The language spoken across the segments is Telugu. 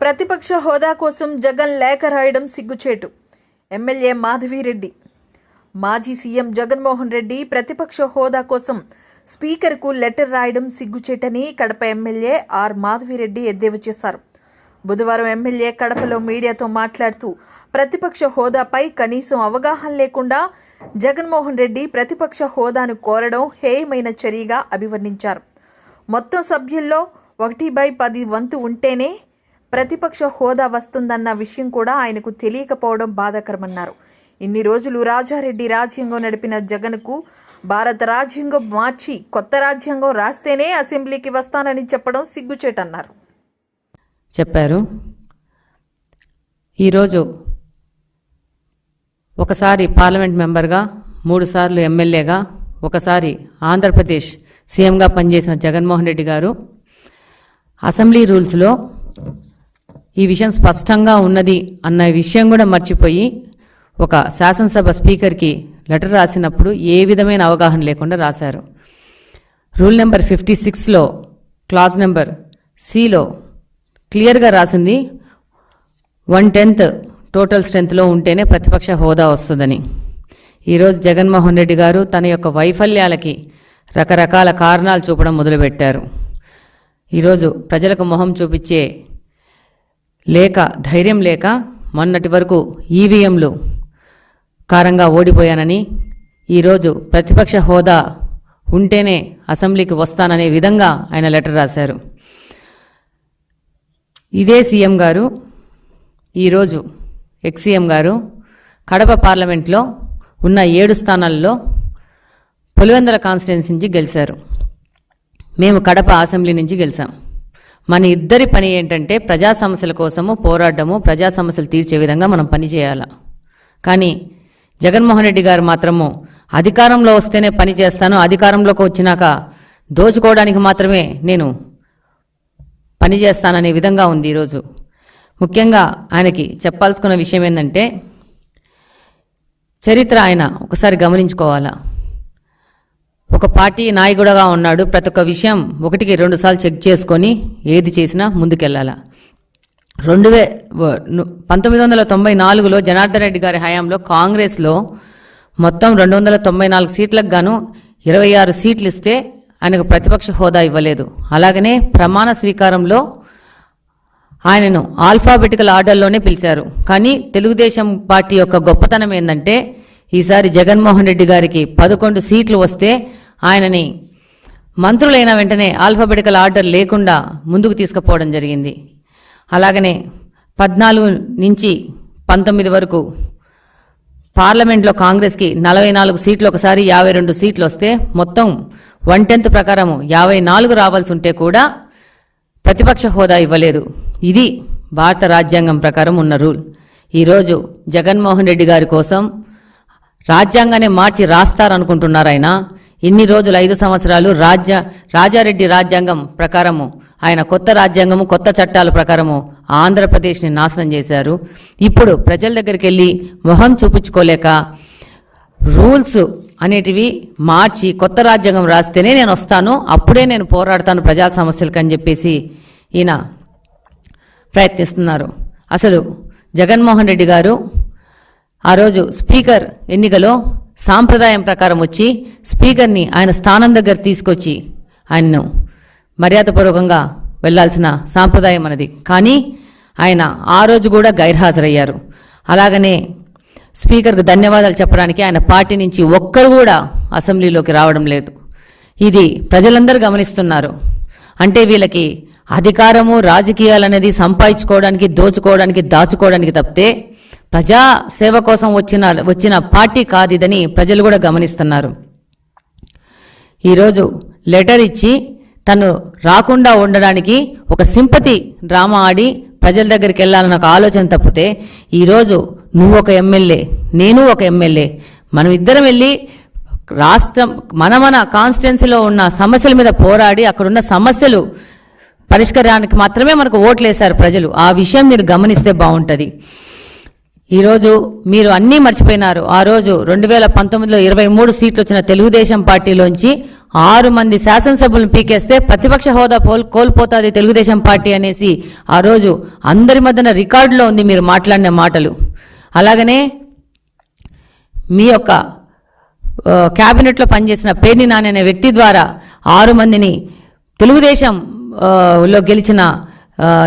ప్రతిపక్ష హోదా కోసం జగన్ లేఖ రాయడం సిగ్గుచేటు. ఎమ్మెల్యే మాధవిరెడ్డి. మాజీ సీఎం జగన్మోహన్ రెడ్డి ప్రతిపక్ష హోదా కోసం స్పీకర్కు లెటర్ రాయడం సిగ్గుచేటని కడప ఎమ్మెల్యే ఆర్ మాధవిరెడ్డి ఎద్దేవా చేశారు. బుధవారం ఎమ్మెల్యే కడపలో మీడియాతో మాట్లాడుతూ ప్రతిపక్ష హోదాపై కనీసం అవగాహన లేకుండా జగన్మోహన్ రెడ్డి ప్రతిపక్ష హోదాను కోరడం హేయమైన చర్యగా అభివర్ణించారు. మొత్తం సభ్యుల్లో ఒకటి బై పది వంతు ఉంటేనే ప్రతిపక్ష హోదా వస్తుందన్న విషయం కూడా ఆయనకు తెలియకపోవడం బాధాకరమన్నారు. ఇన్ని రోజులు రాజారెడ్డి రాజ్యాంగం నడిపిన జగన్కు భారత రాజ్యాంగం మార్చి కొత్త రాజ్యాంగం రాస్తేనే అసెంబ్లీకి వస్తానని చెప్పడం సిగ్గుచేటన్నారు. చెప్పారు. ఈరోజు ఒకసారి పార్లమెంట్ మెంబర్గా మూడుసార్లు ఎమ్మెల్యేగా ఒకసారి ఆంధ్రప్రదేశ్ సీఎంగా పనిచేసిన జగన్మోహన్ రెడ్డి గారు అసెంబ్లీ రూల్స్లో ఈ విషయం స్పష్టంగా ఉన్నది అన్న విషయం కూడా మర్చిపోయి ఒక శాసనసభ స్పీకర్కి లెటర్ రాసినప్పుడు ఏ విధమైన అవగాహన లేకుండా రాశారు. రూల్ నెంబర్ ఫిఫ్టీ సిక్స్లో క్లాజ్ నెంబర్ సిలో క్లియర్గా రాసింది వన్ టెన్త్ టోటల్ స్ట్రెంత్లో ఉంటేనే ప్రతిపక్ష హోదా వస్తుందని. ఈరోజు జగన్మోహన్ రెడ్డి గారు తన యొక్క వైఫల్యాలకి రకరకాల కారణాలు చూపడం మొదలుపెట్టారు. ఈరోజు ప్రజలకు మొహం చూపించే లేక ధైర్యం లేక మొన్నటి వరకు ఈవీఎంలు కారంగా ఓడిపోయానని ఈరోజు ప్రతిపక్ష హోదా ఉంటేనే అసెంబ్లీకి వస్తాననే విధంగా ఆయన లెటర్ రాశారు. ఇదే సీఎం గారు ఈరోజు ఎక్సీఎం గారు కడప పార్లమెంట్లో ఉన్న ఏడు స్థానాల్లో పులివెందల కాన్స్టిట్యున్సీ నుంచి గెలిచారు. మేము కడప అసెంబ్లీ నుంచి గెలిచాం. మన ఇద్దరి పని ఏంటంటే ప్రజా సమస్యల కోసము పోరాడము ప్రజా సమస్యలు తీర్చే విధంగా మనం పనిచేయాలి కానీ జగన్మోహన్ రెడ్డి గారు మాత్రము అధికారంలో వస్తేనే పని చేస్తాను అధికారంలోకి వచ్చినాక దోచుకోవడానికి మాత్రమే నేను పని చేస్తాననే విధంగా ఉంది ఈరోజు. ముఖ్యంగా ఆయనకి చెప్పాల్సుకున్న విషయం ఏంటంటే చరిత్ర ఆయన ఒకసారి గమనించుకోవాలా. ఒక పార్టీ నాయకుడుగా ఉన్నాడు. ప్రతి ఒక్క విషయం ఒకటికి రెండు సార్లు చెక్ చేసుకొని ఏది చేసినా ముందుకెళ్ళాలా. రెండు వే పంతొమ్మిది వందల తొంభై నాలుగులో జనార్దన్ రెడ్డి గారి హయాంలో కాంగ్రెస్లో మొత్తం రెండు వందల తొంభై నాలుగు సీట్లకు గాను ఇరవై ఆరు సీట్లు ఇస్తే ఆయనకు ప్రతిపక్ష హోదా ఇవ్వలేదు. అలాగనే ప్రమాణ స్వీకారంలో ఆయనను ఆల్ఫాబెటికల్ ఆర్డర్లోనే పిలిచారు. కానీ తెలుగుదేశం పార్టీ యొక్క గొప్పతనం ఏంటంటే ఈసారి జగన్మోహన్ రెడ్డి గారికి పదకొండు సీట్లు వస్తే ఆయనని మంత్రులైన వెంటనే ఆల్ఫాబెటికల్ ఆర్డర్ లేకుండా ముందుకు తీసుకుపోవడం జరిగింది. అలాగనే పద్నాలుగు నుంచి పంతొమ్మిది వరకు పార్లమెంట్లో కాంగ్రెస్కి నలభై నాలుగు సీట్లు ఒకసారి యాభై రెండు సీట్లు వస్తే మొత్తం వన్ టెన్త్ ప్రకారము యాభై నాలుగు రావాల్సి ఉంటే కూడా ప్రతిపక్ష హోదా ఇవ్వలేదు. ఇది భారత రాజ్యాంగం ప్రకారం ఉన్న రూల్. ఈరోజు జగన్మోహన్ రెడ్డి గారి కోసం రాజ్యాంగాన్ని మార్చి రాస్తారనుకుంటున్నారాయన? ఇన్ని రోజులు ఐదు సంవత్సరాలు రాజ్య రాజారెడ్డి రాజ్యాంగం ప్రకారము ఆయన కొత్త రాజ్యాంగము కొత్త చట్టాల ప్రకారము ఆంధ్రప్రదేశ్ని నాశనం చేశారు. ఇప్పుడు ప్రజల దగ్గరికి వెళ్ళి మొహం చూపించుకోలేక రూల్స్ అనేటివి మార్చి కొత్త రాజ్యాంగం రాస్తేనే నేను వస్తాను అప్పుడే నేను పోరాడతాను ప్రజా సమస్యలకు అని చెప్పేసి ఈయన ప్రయత్నిస్తున్నారు. అసలు జగన్మోహన్ రెడ్డి గారు ఆ రోజు స్పీకర్ ఎన్నికలో సాంప్రదాయం ప్రకారం వచ్చి స్పీకర్ని ఆయన స్థానం దగ్గర తీసుకొచ్చి ఆయన్ను మర్యాదపూర్వకంగా వెళ్ళాల్సిన సాంప్రదాయం అన్నది కానీ ఆయన ఆ రోజు కూడా గైర్హాజరయ్యారు. అలాగనే స్పీకర్కు ధన్యవాదాలు చెప్పడానికి ఆయన పార్టీ నుంచి ఒక్కరు కూడా అసెంబ్లీలోకి రావడం లేదు. ఇది ప్రజలందరూ గమనిస్తున్నారు. అంటే వీళ్ళకి అధికారము రాజకీయాలు అనేది సంపాదించుకోవడానికి దోచుకోవడానికి దాచుకోవడానికి తప్పితే ప్రజా సేవ కోసం వచ్చిన వచ్చిన పార్టీ కాదు ఇదని ప్రజలు కూడా గమనిస్తున్నారు. ఈరోజు లెటర్ ఇచ్చి తను రాకుండా ఉండడానికి ఒక సింపతి డ్రామా ఆడి ప్రజల దగ్గరికి వెళ్ళాలన్న ఒక ఆలోచన తప్పితే ఈరోజు నువ్వు ఒక ఎమ్మెల్యే నేను ఒక ఎమ్మెల్యే మనం ఇద్దరం వెళ్ళి రాష్ట్రం మన మన కాన్స్టిట్యున్సీలో ఉన్న సమస్యల మీద పోరాడి అక్కడున్న సమస్యలు పరిష్కారానికి మాత్రమే మనకు ఓట్లు వేశారు ప్రజలు. ఆ విషయం మీరు గమనిస్తే బాగుంటుంది. ఈరోజు మీరు అన్నీ మర్చిపోయినారు. ఆ రోజు రెండు వేల పంతొమ్మిదిలో ఇరవై మూడు సీట్లు వచ్చిన తెలుగుదేశం పార్టీలోంచి ఆరు మంది శాసనసభ్యులను పీకేస్తే ప్రతిపక్ష హోదా పోల్ కోల్పోతుంది తెలుగుదేశం పార్టీ అనేసి ఆ రోజు అందరి మధ్యన రికార్డులో ఉంది మీరు మాట్లాడిన మాటలు. అలాగనే మీ యొక్క క్యాబినెట్లో పనిచేసిన పేర్ని నాని వ్యక్తి ద్వారా ఆరు మందిని తెలుగుదేశం లో గెలిచిన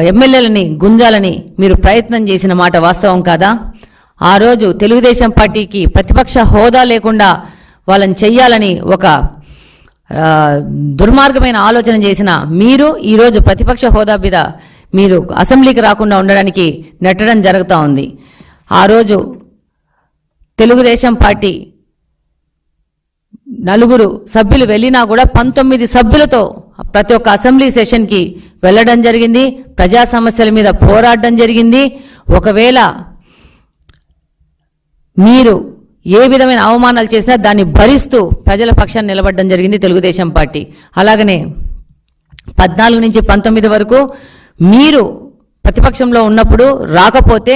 ఎమ్మెల్యేలని గుంజాలని మీరు ప్రయత్నం చేసిన మాట వాస్తవం కాదా? ఆ రోజు తెలుగుదేశం పార్టీకి ప్రతిపక్ష హోదా లేకుండా వాళ్ళని చెయ్యాలని ఒక దుర్మార్గమైన ఆలోచన చేసిన మీరు ఈరోజు ప్రతిపక్ష హోదా మీద మీరు అసెంబ్లీకి రాకుండా ఉండడానికి నెట్టడం జరుగుతూ ఉంది. ఆ రోజు తెలుగుదేశం పార్టీ నలుగురు సభ్యులు వెళ్ళినా కూడా పంతొమ్మిది సభ్యులతో ప్రతి ఒక్క అసెంబ్లీ సెషన్కి వెళ్ళడం జరిగింది. ప్రజా సమస్యల మీద పోరాడడం జరిగింది. ఒకవేళ మీరు ఏ విధమైన అవమానాలు చేసినా దాన్ని భరిస్తూ ప్రజల పక్షాన్ని నిలబడడం జరిగింది తెలుగుదేశం పార్టీ. అలాగనే పద్నాలుగు నుంచి పంతొమ్మిది వరకు మీరు ప్రతిపక్షంలో ఉన్నప్పుడు రాకపోతే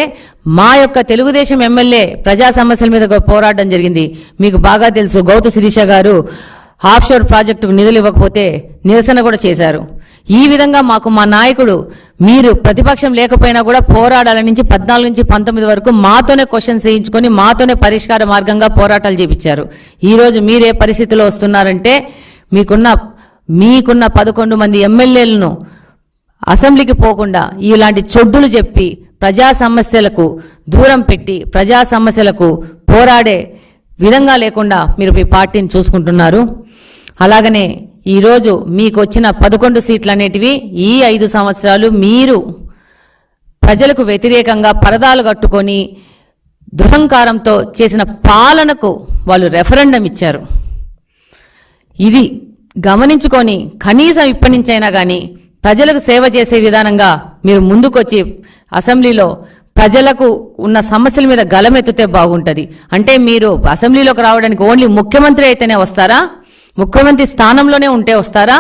మా యొక్క తెలుగుదేశం ఎమ్మెల్యే ప్రజా సమస్యల మీద పోరాడడం జరిగింది. మీకు బాగా తెలుసు గౌత శిరీష గారు ఆఫ్షోర్ ప్రాజెక్టుకు నిధులు ఇవ్వకపోతే నిరసన కూడా చేశారు. ఈ విధంగా మాకు మా నాయకుడు మీరు ప్రతిపక్షం లేకపోయినా కూడా పోరాడాల నుంచి పద్నాలుగు నుంచి పంతొమ్మిది వరకు మాతోనే క్వశ్చన్స్ వేయించుకొని మాతోనే పరిష్కార మార్గంగా పోరాటాలు చేపించారు. ఈరోజు మీరే పరిస్థితిలో వస్తున్నారంటే మీకున్న మీకున్న పదకొండు మంది ఎమ్మెల్యేలను అసెంబ్లీకి పోకుండా ఇలాంటి చొడ్డులు చెప్పి ప్రజా సమస్యలకు దూరం పెట్టి ప్రజా సమస్యలకు పోరాడే విధంగా లేకుండా మీరు మీ పార్టీని చూసుకుంటున్నారు. అలాగనే ఈరోజు మీకు వచ్చిన పదకొండు సీట్లు అనేటివి ఈ ఐదు సంవత్సరాలు మీరు ప్రజలకు వ్యతిరేకంగా పరదాలు కట్టుకొని దురహంకారంతో చేసిన పాలనకు వాళ్ళు రెఫరెండం ఇచ్చారు. ఇది గమనించుకొని కనీసం ఇప్పటి నుంచైనా కానీ ప్రజలకు సేవ చేసే విధానంగా మీరు ముందుకొచ్చి అసెంబ్లీలో ప్రజలకు ఉన్న సమస్యల మీద గలమెత్తితే బాగుంటుంది. అంటే మీరు అసెంబ్లీలోకి రావడానికి ఓన్లీ ముఖ్యమంత్రి అయితేనే వస్తారా? ముఖ్యమంత్రి స్థానంలోనే ఉంటే వస్తారా?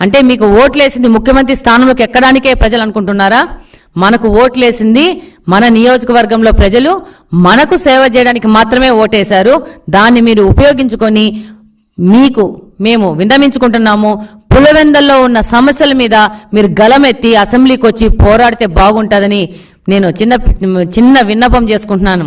అంటే మీకు ఓట్లేసింది ముఖ్యమంత్రి స్థానంలోకి ఎక్కడానికే ప్రజలు అనుకుంటున్నారా? మనకు ఓట్లేసింది మన నియోజకవర్గంలో ప్రజలు మనకు సేవ చేయడానికి మాత్రమే ఓటేశారు. దాన్ని మీరు ఉపయోగించుకొని మీకు మేము విన్నమించుకుంటున్నాము పులివెందల్లో ఉన్న సమస్యల మీద మీరు గలమెత్తి అసెంబ్లీకి వచ్చి పోరాడితే బాగుంటుందని నేను చిన్న చిన్న విన్నపం చేసుకుంటున్నాను.